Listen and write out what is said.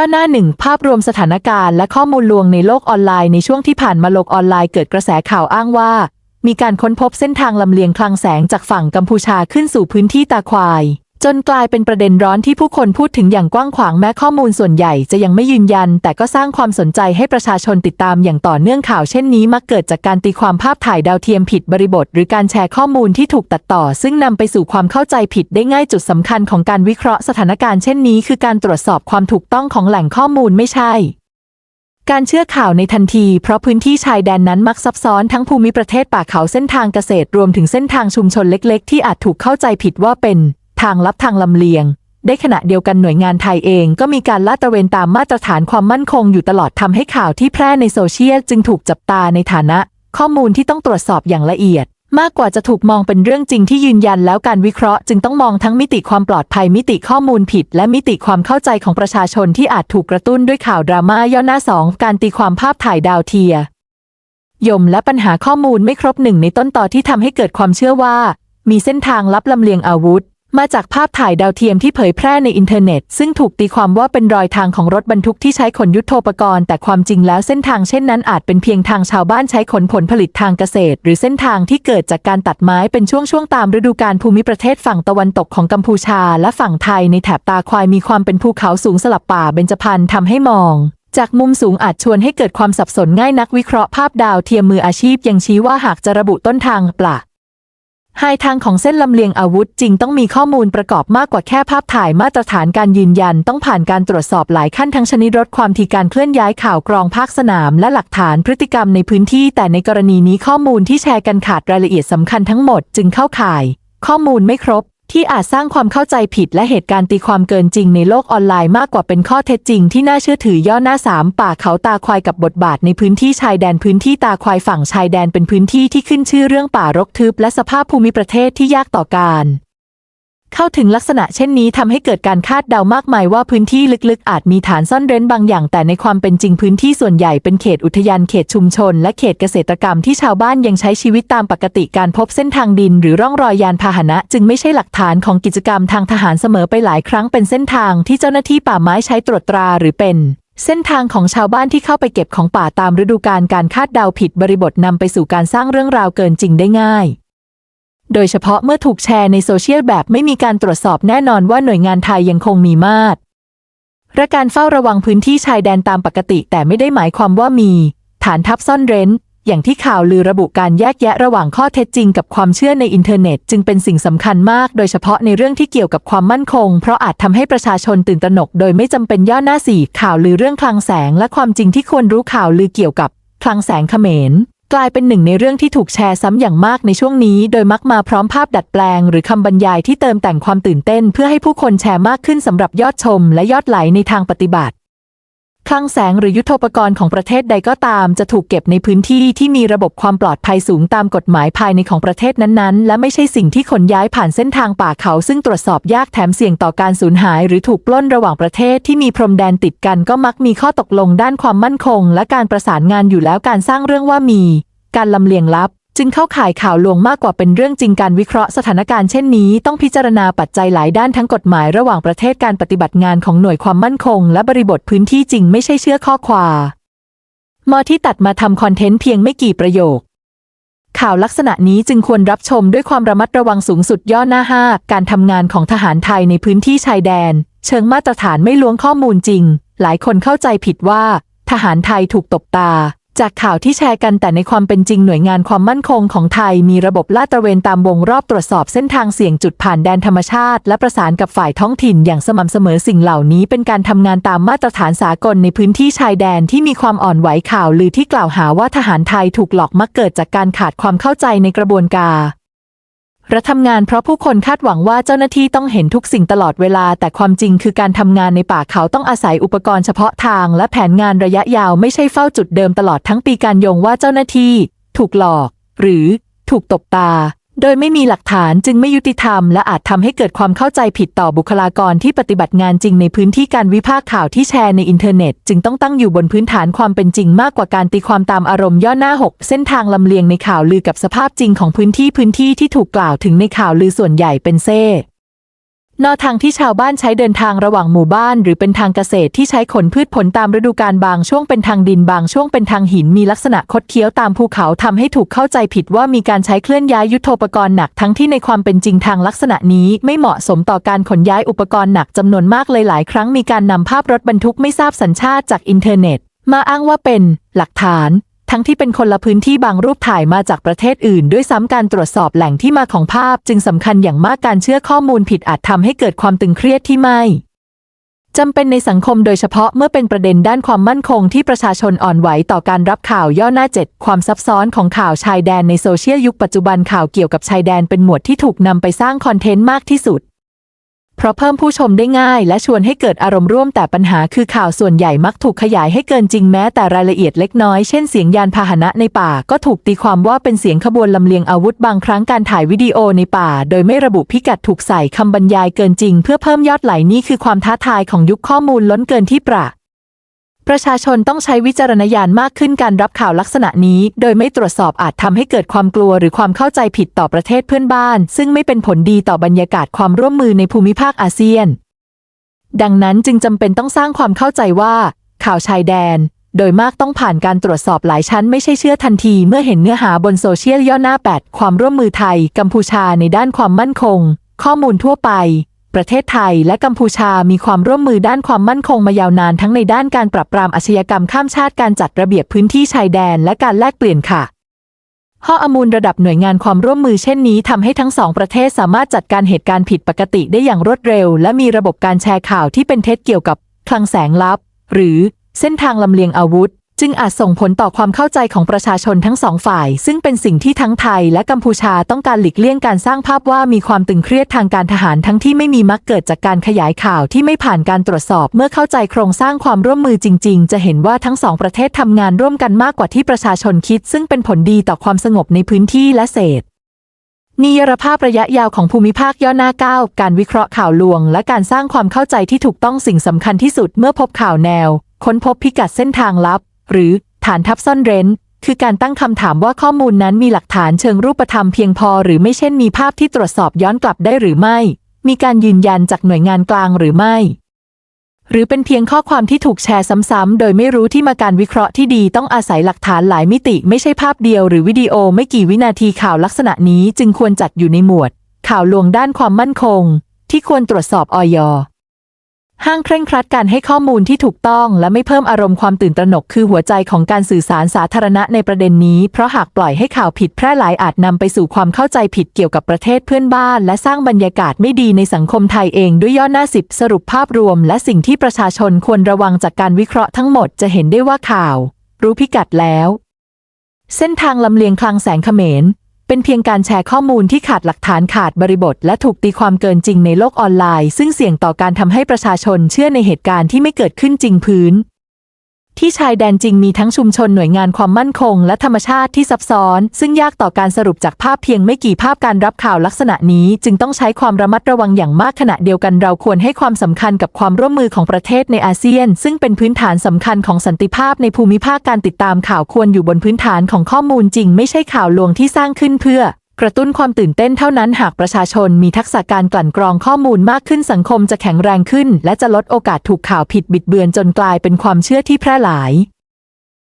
ย่อหน้าหนึ่งภาพรวมสถานการณ์และข้อมูลลวงในโลกออนไลน์ในช่วงที่ผ่านมาโลกออนไลน์เกิดกระแสข่าวอ้างว่า มีการค้นพบเส้นทางลำเลียงคลังแสงจากฝั่งกัมพูชาขึ้นสู่พื้นที่ตาควาย จนกลายเป็นประเด็นร้อนที่ผู้คนพูดถึงอย่างกว้างขวางแม้ข้อมูลส่วนใหญ่จะยังไม่ยืนยัน แต่ก็สร้างความสนใจให้ประชาชนติดตามอย่างต่อเนื่องข่าวเช่นนี้มักเกิดจากการตีความภาพถ่ายดาวเทียมผิดบริบท หรือการแชร์ข้อมูลที่ถูกตัดต่อ ซึ่งนำไปสู่ความเข้าใจผิดได้ง่ายจุดสำคัญของการวิเคราะห์สถานการณ์เช่นนี้คือการตรวจสอบความถูกต้องของแหล่งข้อมูลไม่ใช่การเชื่อข่าวในทันที เพราะพื้นที่ชายแดนนั้นมักซับซ้อนทั้งภูมิประเทศป่าเขาเส้นทางเกษตรรวมถึงเส้นทางชุมชนเล็ก ๆ ที่อาจถูกเข้าใจผิดว่าเป็น ทางลับทางลำเลียง ได้ขณะเดียวกันหน่วยงานไทยเองก็มีการลาดตระเวนตามมาตรฐานความมั่นคงอยู่ตลอดทำให้ข่าวที่แพร่ในโซเชียลจึงถูกจับตาในฐานะ ข้อมูลที่ต้องตรวจสอบอย่างละเอียดมากกว่าจะถูกมองเป็นเรื่องจริงที่ยืนยันแล้วการวิเคราะห์จึงต้องมองทั้งมิติความปลอดภัยมิติข้อมูลผิด และมิติความเข้าใจของประชาชนที่อาจถูกกระตุ้นด้วยข่าวดราม่าย่อหน้าสองการตีความภาพถ่ายดาวเทียมยมและปัญหาข้อมูลไม่ครบหนึ่งในต้นต่อที่ทำให้เกิดความเชื่อว่า มีเส้นทางลับลำเลียงอาวุธ มาจากภาพถ่ายดาวเทียมที่เผยแพร่ในอินเทอร์เน็ต ซึ่งถูกตีความว่าเป็นรอยทางของรถบรรทุกที่ใช้ขนยุทโธปกรณ์ แต่ความจริงแล้วเส้นทางเช่นนั้นอาจเป็นเพียงทางชาวบ้านใช้ขนผลผลิตทางเกษตร หรือเส้นทางที่เกิดจากการตัดไม้เป็นช่วงๆตามฤดูกาลภูมิประเทศฝั่งตะวันตกของกัมพูชา และฝั่งไทยในแถบตาควายมีความเป็นภูเขาสูงสลับป่าเบญจพรรณทำให้มองจากมุมสูงอาจชวนให้เกิดความสับสนง่ายนักวิเคราะห์ภาพดาวเทียมมืออาชีพยังชี้ว่าหากจะระบุต้นทางปละ หายทางของเส้นลำเลียงอาวุธจริงต้องมีข้อมูลประกอบมากกว่าแค่ภาพถ่ายมาตรฐานการยืนยันต้องผ่านการตรวจสอบหลายขั้นทั้งชนิดรถความถี่การเคลื่อนย้ายข่าวกรองภาคสนาม และหลักฐานพฤติกรรมในพื้นที่ แต่ในกรณีนี้ข้อมูลที่แชร์กันขาดรายละเอียดสำคัญทั้งหมดจึงเข้าข่าย ข้อมูลไม่ครบ ที่อาจสร้างความเข้าใจผิดและเหตุการณ์ตีความเกินจริงในโลกออนไลน์มากกว่าเป็นข้อเท็จจริงที่น่าเชื่อถือย่อหน้าสามป่าเขาตาควายกับบทบาทในพื้นที่ชายแดนพื้นที่ตาควายฝั่งชายแดนเป็นพื้นที่ที่ขึ้นชื่อเรื่องป่ารกทึบและสภาพภูมิประเทศที่ยากต่อการ เข้าถึงลักษณะเช่นนี้ทำให้เกิดการคาดเดามากมายว่าพื้นที่ลึกๆ อาจมีฐานซ่อนเร้นบางอย่าง แต่ในความเป็นจริงพื้นที่ส่วนใหญ่เป็นเขตอุทยานเขตชุมชน และเขตเกษตรกรรมที่ชาวบ้านยังใช้ชีวิตตามปกติการพบเส้นทางดิน หรือร่องรอยยานพาหนะ จึงไม่ใช่หลักฐานของกิจกรรมทางทหารเสมอไปหลายครั้งเป็นเส้นทางที่เจ้าหน้าที่ป่าไม้ใช้ตรวจตราหรือเป็นเส้นทางของชาวบ้านที่เข้าไปเก็บของป่าตามฤดูกาลการคาดเดาผิดบริบทนำไปสู่การสร้างเรื่องราวเกินจริงได้ง่าย โดยเฉพาะเมื่อถูกแชร์ในโซเชียลแบบไม่มีการตรวจสอบแน่นอนว่าหน่วยงานไทยยังคงมีมาตรและการเฝ้าระวังพื้นที่ชายแดนตามปกติ แต่ไม่ได้หมายความว่ามี ฐานทัพซ่อนเร้น อย่างที่ข่าวลือระบุการแยกแยะระหว่างข้อเท็จจริงกับความเชื่อในอินเทอร์เน็ต จึงเป็นสิ่งสำคัญมาก โดยเฉพาะในเรื่องที่เกี่ยวกับความมั่นคง เพราะอาจทำให้ประชาชนตื่นตระหนก โดยไม่จำเป็นย่อหน้าสี่ข่าวลือเรื่องคลังแสง และความจริงที่ควรรู้ข่าวลือเกี่ยวกับ คลังแสงเขมร กลายเป็นหนึ่งในเรื่องที่ถูกแชร์ซ้ำอย่างมากในช่วงนี้ โดยมักมาพร้อมภาพดัดแปลง หรือคำบรรยายที่เติมแต่งความตื่นเต้น เพื่อให้ผู้คนแชร์มากขึ้นสำหรับยอดชม และยอดไหลในทางปฏิบัติ คลังแสงหรือยุทโธปกรณ์ของประเทศใดก็ตาม จะถูกเก็บในพื้นที่ที่มีระบบความปลอดภัยสูงตามกฎหมายภายในของประเทศนั้นๆ และไม่ใช่สิ่งที่ขนย้ายผ่านเส้นทางป่าเขา ซึ่งตรวจสอบยากแถมเสี่ยงต่อการสูญหาย หรือถูกปล้นระหว่างประเทศที่มีพรมแดนติดกันก็มักมีข้อตกลงด้านความมั่นคง และการประสานงานอยู่แล้วการสร้างเรื่องว่ามี การลำเลียงลับ จึงเข้าข่ายข่าวลวงมากกว่าเป็นเรื่องจริงการวิเคราะห์สถานการณ์เช่นนี้ต้องพิจารณาปัจจัยหลายด้านทั้งกฎหมายระหว่างประเทศการปฏิบัติงานของหน่วยความมั่นคง และบริบทพื้นที่จริงไม่ใช่เชื่อข้อความมอที่ตัดมาทำคอนเทนต์เพียงไม่กี่ประโยค ข่าวลักษณะนี้จึงควรรับชมด้วยความระมัดระวังสูงสุดย่อหน้าห้าการทำงานของทหารไทยในพื้นที่ชายแดน เชิงมาตรฐานไม่ล้วงข้อมูลจริง หลายคนเข้าใจผิดว่า ทหารไทยถูกตบตา จากข่าวที่แชร์กันแต่ในความเป็นจริงหน่วยงานความมั่นคงของไทยมีระบบลาดตระเวนตามวงรอบตรวจสอบเส้นทางเสี่ยงจุดผ่านแดนธรรมชาติ และประสานกับฝ่ายท้องถิ่นอย่างสม่ำเสมอสิ่งเหล่านี้ เป็นการทำงานตามมาตรฐานสากลในพื้นที่ชายแดนที่มีความอ่อนไหวข่าวลือที่กล่าวหาว่าทหารไทยถูกหลอกมักเกิดจากการขาดความเข้าใจในกระบวนการ รัฐทำงานเพราะผู้คนคาดหวังว่าเจ้าหน้าที่ต้องเห็นทุกสิ่งตลอดเวลา แต่ความจริงคือการทำงานในป่าเขาต้องอาศัยอุปกรณ์เฉพาะทาง และแผนงานระยะยาวไม่ใช่เฝ้าจุดเดิมตลอดทั้งปีการโยงว่าเจ้าหน้าที่ ถูกหลอก หรือ ถูกตบตา โดยไม่มีหลักฐานจึงไม่ยุติธรรม และอาจทำให้เกิดความเข้าใจผิดต่อบุคลากรที่ปฏิบัติงานจริงในพื้นที่การวิพากษ์ข่าวที่แชร์ในอินเทอร์เน็ต จึงต้องตั้งอยู่บนพื้นฐานความเป็นจริงมากกว่าการตีความตามอารมณ์ย่อหน้า 6 เส้นทางลำเลียงในข่าวลือกับสภาพจริงของพื้นที่พื้นที่ที่ถูกกล่าวถึงในข่าวลือส่วนใหญ่เป็นเซ่ นอทางที่ชาวบ้านใช้เดินทางระหว่างหมู่บ้าน หรือเป็นทางเกษตรที่ใช้ขนพืชผลตามฤดูกาลบางช่วงเป็นทางดินบางช่วงเป็นทางหินมีลักษณะคดเคี้ยวตามภูเขาทำให้ถูกเข้าใจผิดว่ามีการใช้เคลื่อนย้ายยุทโธปกรณ์หนักทั้งที่ในความเป็นจริงทางลักษณะนี้ไม่เหมาะสมต่อการขนย้ายอุปกรณ์หนักจำนวนมากเลยหลายครั้งมีการนำภาพรถบรรทุกไม่ทราบสัญชาติจากอินเทอร์เน็ต มาอ้างว่าเป็นหลักฐาน ทั้งที่เป็นคนละพื้นที่บางรูปถ่ายมาจากประเทศอื่น ด้วยซ้ำการตรวจสอบแหล่งที่มาของภาพ จึงสำคัญอย่างมากการเชื่อข้อมูลผิดอาจทำให้เกิดความตึงเครียดที่ไม่จำเป็นในสังคมโดยเฉพาะเมื่อเป็นประเด็นด้านความมั่นคงที่ประชาชนอ่อนไหวต่อการรับข่าวย่อหน้าเจ็ดความซับซ้อนของข่าวชายแดนในโซเชียลยุคปัจจุบันข่าวเกี่ยวกับชายแดนเป็นหมวดที่ถูกนำไปสร้างคอนเทนต์มากที่สุด เพราะเพิ่มผู้ชมได้ง่ายและชวนให้เกิดอารมณ์ร่วมแต่ปัญหาคือข่าวส่วนใหญ่มักถูกขยายให้เกินจริงแม้แต่รายละเอียดเล็กน้อยเช่นเสียงยานพาหนะในป่าก็ถูกตีความว่าเป็นเสียงขบวนลำเลียงอาวุธบางครั้งการถ่ายวิดีโอในป่า โดยไม่ระบุพิกัดถูกใส่คำบรรยายเกินจริง เพื่อเพิ่มยอดไหลนี่คือความท้าทายของยุคข้อมูลล้นเกินที่ประ ประชาชนต้องใช้วิจารณญาณมากขึ้นการรับข่าวลักษณะนี้ โดยไม่ตรวจสอบอาจทำให้เกิดความกลัวหรือความเข้าใจผิดต่อประเทศเพื่อนบ้าน ซึ่งไม่เป็นผลดีต่อบรรยากาศความร่วมมือในภูมิภาคอาเซียน ดังนั้นจึงจำเป็นต้องสร้างความเข้าใจว่า ข่าวชายแดน โดยมากต้องผ่านการตรวจสอบหลายชั้นไม่ใช่เชื่อทันทีเมื่อเห็นเนื้อหาบนโซเชียลย่อหน้า 8 ความร่วมมือไทย กัมพูชาในด้านความมั่นคง ข้อมูลทั่วไป ประเทศไทยและกัมพูชามีความร่วมมือด้านความมั่นคงมายาวนานทั้งในด้านการปราบปรามอาชญากรรมข้ามชาติการจัดระเบียบพื้นที่ชายแดนและการแลกเปลี่ยนค่ะข้ออมูลระดับหน่วยงานความร่วมมือเช่นนี้ทำให้ทั้งสองประเทศสามารถจัดการเหตุการณ์ผิดปกติได้อย่างรวดเร็ว และมีระบบการแชร์ข่าวที่เป็นเท็จเกี่ยวกับคลังแสงลับ หรือเส้นทางลำเลียงอาวุธ จึงอาจส่งผลต่อความเข้าใจของประชาชนทั้งสองฝ่าย ซึ่งเป็นสิ่งที่ทั้งไทยและกัมพูชาต้องการหลีกเลี่ยงการสร้างภาพว่ามีความตึงเครียดทางการทหารทั้งที่ไม่มีมักเกิดจากการขยายข่าวที่ไม่ผ่านการตรวจสอบ เมื่อเข้าใจโครงสร้างความร่วมมือจริง ๆ จะเห็นว่าทั้งสองประเทศทำงานร่วมกันมากกว่าที่ประชาชนคิด ซึ่งเป็นผลดีต่อความสงบในพื้นที่และเศรษฐนิยรภาพระยะยาวของภูมิภาคย่อหน้าก้าวการวิเคราะห์ข่าวลวง และการสร้างความเข้าใจที่ถูกต้องสิ่งสำคัญที่สุดเมื่อพบข่าวแนว ค้นพบพิกัดเส้นทางลับ หรือฐานทัพซ่อนเร้น คือการตั้งคำถามว่าข้อมูลนั้นมีหลักฐานเชิงรูปธรรมเพียงพอหรือไม่เช่นมีภาพที่ตรวจสอบย้อนกลับได้หรือไม่ มีการยืนยันจากหน่วยงานกลางหรือไม่ หรือเป็นเพียงข้อความที่ถูกแชร์ซ้ำๆ โดยไม่รู้ที่มาการวิเคราะห์ที่ดีต้องอาศัยหลักฐานหลายมิติไม่ใช่ภาพเดียวหรือวิดีโอไม่กี่วินาทีข่าวลักษณะนี้จึงควรจัดอยู่ในหมวด ข่าวลวงด้านความมั่นคง ที่ควรตรวจสอบออย ห้างเคร่งครัดการให้ข้อมูลที่ถูกต้อง และไม่เพิ่มอารมณ์ความตื่นตระหนกคือหัวใจของการสื่อสารสาธารณะในประเด็นนี้ เพราะหากปล่อยให้ข่าวผิดแพร่หลายอาจนำไปสู่ความเข้าใจผิดเกี่ยวกับประเทศเพื่อนบ้าน และสร้างบรรยากาศไม่ดีในสังคมไทยเองด้วยย่อหน้าสิบสรุปภาพรวม และสิ่งที่ประชาชนควรระวังจากการวิเคราะห์ทั้งหมดจะเห็นได้ว่าข่าว รู้พิกัดแล้ว เส้นทางลำเลียงคลังแสงเขมร เป็นเพียงการแชร์ข้อมูลที่ขาดหลักฐานขาดบริบท และถูกตีความเกินจริงในโลกออนไลน์ ซึ่งเสี่ยงต่อการทำให้ประชาชนเชื่อในเหตุการณ์ที่ไม่เกิดขึ้นจริงพื้น ที่ชายแดนจริงมีทั้งชุมชนหน่วยงานความมั่นคง และธรรมชาติที่ซับซ้อน ซึ่งยากต่อการสรุปจากภาพเพียงไม่กี่ภาพการรับข่าวลักษณะนี้ จึงต้องใช้ความระมัดระวังอย่างมากขณะเดียวกันเราควรให้ความสำคัญกับความร่วมมือของประเทศในอาเซียน ซึ่งเป็นพื้นฐานสำคัญของสันติภาพในภูมิภาคการติดตามข่าวควรอยู่บนพื้นฐานของข้อมูลจริง ไม่ใช่ข่าวลวงที่สร้างขึ้นเพื่อ กระตุ้นความตื่นเต้นเท่านั้นหากประชาชนมีทักษะการกลั่นกรองข้อมูลมากขึ้นสังคมจะแข็งแรงขึ้น และจะลดโอกาสถูกข่าวผิดบิดเบือนจนกลายเป็นความเชื่อที่แพร่หลาย